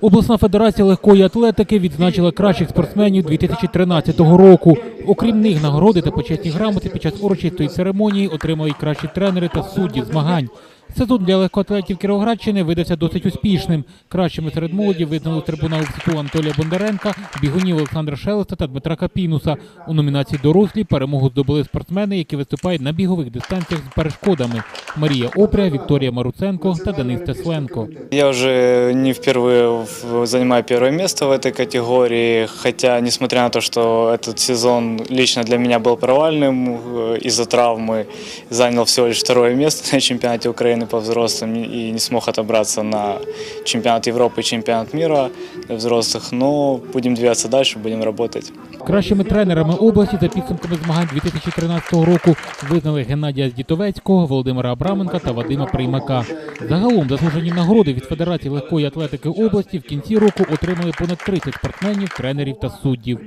Обласна федерація легкої атлетики відзначила кращих спортсменів 2013 року. Окрім них, нагороди та почесні грамоти під час урочистої церемонії отримали кращі тренери та судді змагань. Сезон для легкоатлетів Кіровоградщини видався досить успішним. Кращими серед молоді визнали трибунал ВСПУ Анатолія Бондаренка, бігунів Олександра Шелеста та Дмитра Капінуса. У номінації дорослі перемогу здобули спортсмени, які виступають на бігових дистанціях з перешкодами: Марія Опря, Вікторія Маруценко та Денис Тесленко. Я уже не впервые в- занимаю первое место в этой категории, хотя, несмотря на то, что этот сезон лично для меня был провальным э, из-за травмы, занял всего лишь второе место на чемпионате Украины по взрослым и не смог отобраться на чемпионат Европы и чемпионат мира для взрослых, но будем двигаться дальше, будем работать. Кращими тренерами області за підсумками змагань 2013 року визнали Геннадія Здітовецького, Володимира Абраменка та Вадима Приймака. Загалом заслужені нагороди від Федерації легкої атлетики області в кінці року отримали понад 30 спортсменів, тренерів та суддів.